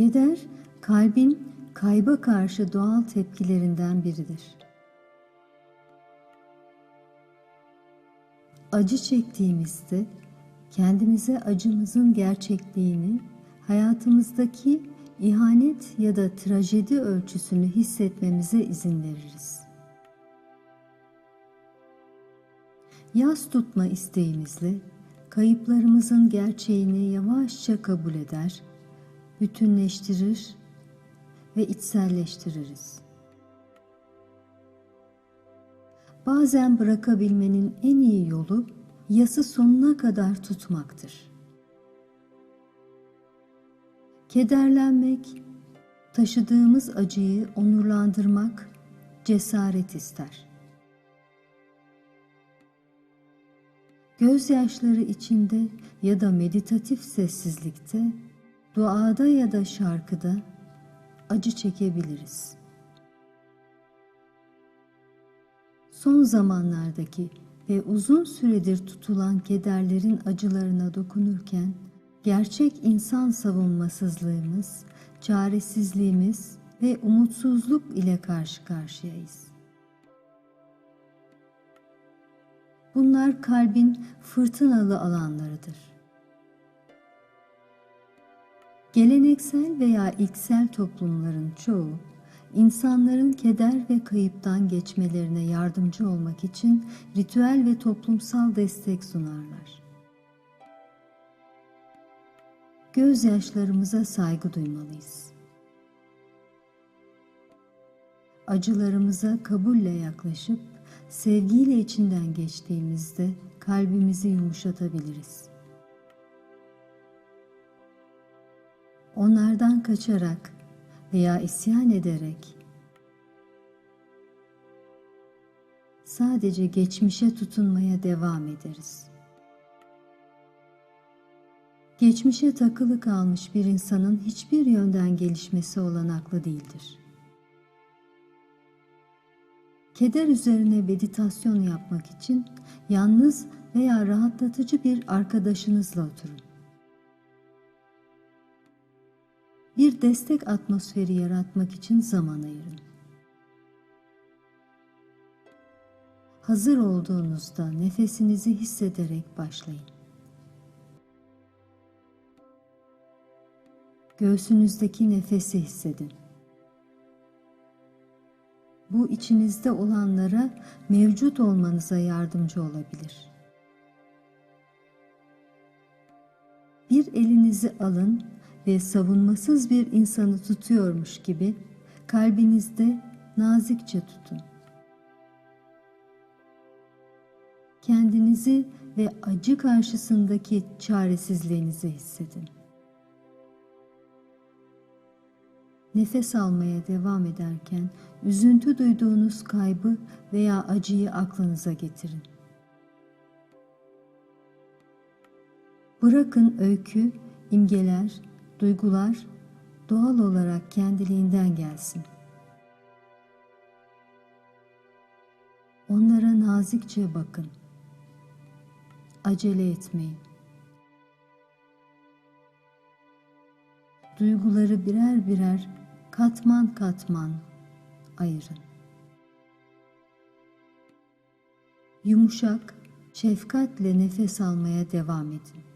Keder, kalbin kayba karşı doğal tepkilerinden biridir. Acı çektiğimizde kendimize acımızın gerçekliğini, hayatımızdaki ihanet ya da trajedi ölçüsünü hissetmemize izin veririz. Yas tutma isteğimizle kayıplarımızın gerçeğini yavaşça kabul eder, bütünleştirir ve içselleştiririz. Bazen bırakabilmenin en iyi yolu yası sonuna kadar tutmaktır. Kederlenmek, taşıdığımız acıyı onurlandırmak cesaret ister. Gözyaşları içinde ya da meditatif sessizlikte, duada ya da şarkıda acı çekebiliriz. Son zamanlardaki ve uzun süredir tutulan kederlerin acılarına dokunurken gerçek insan savunmasızlığımız, çaresizliğimiz ve umutsuzluk ile karşı karşıyayız. Bunlar kalbin fırtınalı alanlarıdır. Geleneksel veya ilksel toplumların çoğu insanların keder ve kayıptan geçmelerine yardımcı olmak için ritüel ve toplumsal destek sunarlar. Gözyaşlarımıza saygı duymalıyız. Acılarımıza kabulle yaklaşıp sevgiyle içinden geçtiğimizde kalbimizi yumuşatabiliriz. Onlardan kaçarak veya isyan ederek sadece geçmişe tutunmaya devam ederiz. Geçmişe takılı kalmış bir insanın hiçbir yönden gelişmesi olanaklı değildir. Keder üzerine meditasyon yapmak için yalnız veya rahatlatıcı bir arkadaşınızla oturun. Bir destek atmosferi yaratmak için zaman ayırın. Hazır olduğunuzda nefesinizi hissederek başlayın. Göğsünüzdeki nefesi hissedin. Bu içinizde olanlara mevcut olmanıza yardımcı olabilir. Bir elinizi alın ve savunmasız bir insanı tutuyormuş gibi kalbinizde nazikçe tutun. Kendinizi ve acı karşısındaki çaresizliğinizi hissedin. Nefes almaya devam ederken üzüntü duyduğunuz kaybı veya acıyı aklınıza getirin. Bırakın öykü, imgeler, duygular doğal olarak kendiliğinden gelsin. Onlara nazikçe bakın. Acele etmeyin. Duyguları birer birer katman katman ayırın. Yumuşak, şefkatle nefes almaya devam edin.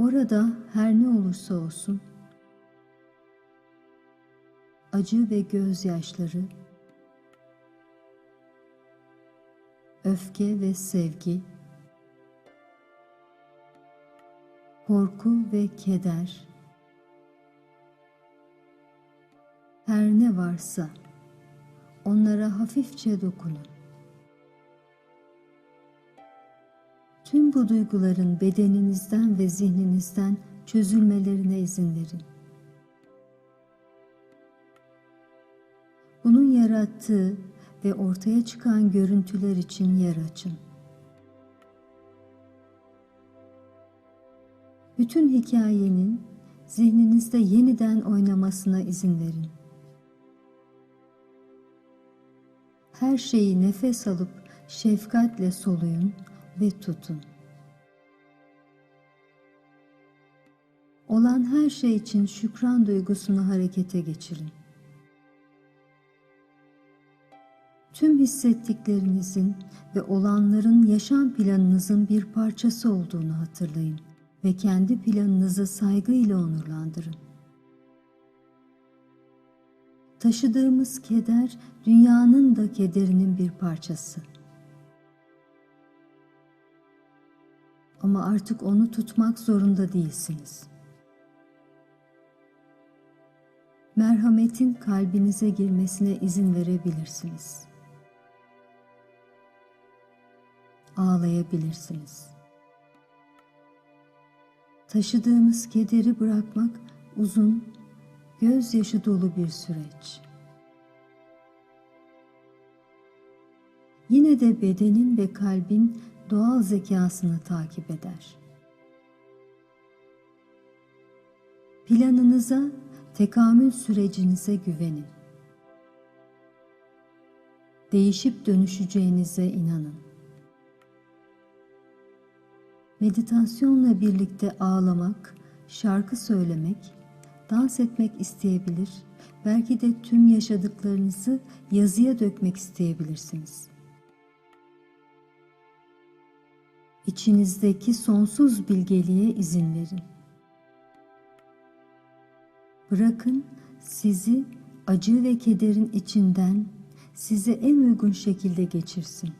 Orada her ne olursa olsun acı ve gözyaşları, öfke ve sevgi, korku ve keder, her ne varsa onlara hafifçe dokunun. Tüm bu duyguların bedeninizden ve zihninizden çözülmelerine izin verin. Bunun yarattığı ve ortaya çıkan görüntüler için yer açın. Bütün hikayenin zihninizde yeniden oynamasına izin verin. Her şeyi nefes alıp şefkatle soluyun ve tutun. Olan her şey için şükran duygusunu harekete geçirin. Tüm hissettiklerinizin ve olanların yaşam planınızın bir parçası olduğunu hatırlayın ve kendi planınızı saygıyla onurlandırın. Taşıdığımız keder dünyanın da kederinin bir parçası. Ama artık onu tutmak zorunda değilsiniz. Merhametin kalbinize girmesine izin verebilirsiniz. Ağlayabilirsiniz. Taşıdığımız kederi bırakmak uzun, gözyaşı dolu bir süreç. Yine de bedenin ve kalbin doğal zekasını takip eder. Planınıza, tekamül sürecinize güvenin. Değişip dönüşeceğinize inanın. Meditasyonla birlikte ağlamak, şarkı söylemek, dans etmek isteyebilir, belki de tüm yaşadıklarınızı yazıya dökmek isteyebilirsiniz. İçinizdeki sonsuz bilgeliğe izin verin. Bırakın sizi acı ve kederin içinden size en uygun şekilde geçirsin.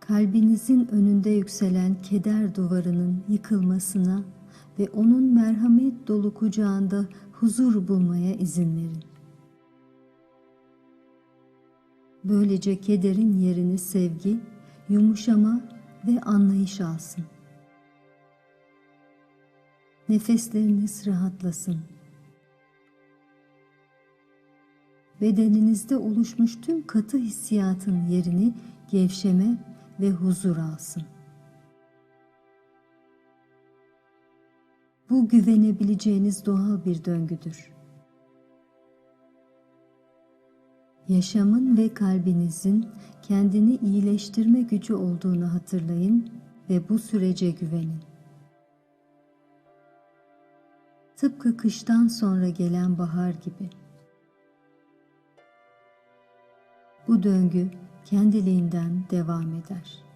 Kalbinizin önünde yükselen keder duvarının yıkılmasına ve onun merhamet dolu kucağında huzur bulmaya izin verin. Böylece kederin yerini sevgi, yumuşama ve anlayış alsın. Nefesleriniz rahatlasın. Bedeninizde oluşmuş tüm katı hissiyatın yerini gevşeme ve huzur alsın. Bu güvenebileceğiniz doğal bir döngüdür. Yaşamın ve kalbinizin kendini iyileştirme gücü olduğunu hatırlayın ve bu sürece güvenin. Tıpkı kıştan sonra gelen bahar gibi. Bu döngü kendiliğinden devam eder.